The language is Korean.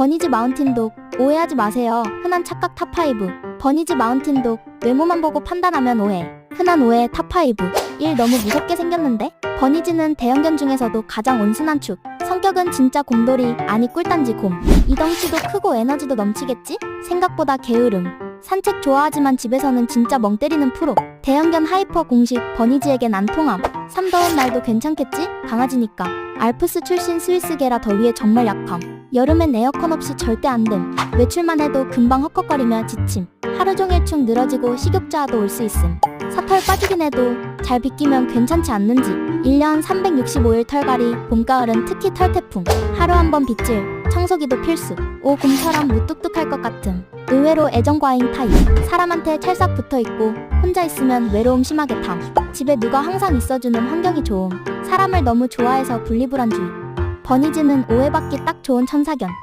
버니즈 마운틴독 오해하지 마세요. 흔한 착각 탑5 버니즈 마운틴독 외모만 보고 판단하면 오해. 흔한 오해 탑5 1 너무 무섭게 생겼는데? 버니즈는 대형견 중에서도 가장 온순한 축. 성격은 진짜 곰돌이 아니 꿀단지 곰. 이 덩치도 크고 에너지도 넘치겠지? 생각보다 게으름. 산책 좋아하지만 집에서는 진짜 멍 때리는 프로. 대형견 하이퍼 공식 버니즈에겐 안 통함 삼 더운 날도 괜찮겠지? 강아지니까. 알프스 출신 스위스개라 더위에 정말 약함. 여름엔 에어컨 없이 절대 안 됨. 외출만 해도 금방 헉헉거리며 지침. 하루 종일 축 늘어지고 식욕자도 올 수 있음. 사털 빠지긴 해도 잘 빗기면 괜찮지 않는지. 1년 365일 털갈이 봄가을은 특히 털태풍. 하루 한 번 빗질 청소기도 필수. 오 곰처럼 무뚝뚝할 것 같음 의외로 애정과잉 타입. 사람한테 찰싹 붙어있고 혼자 있으면 외로움 심하게 탐. 집에 누가 항상 있어주는 환경이 좋음. 사람을 너무 좋아해서 분리불안주의. 버니즈는 오해받기 딱 좋은 천사견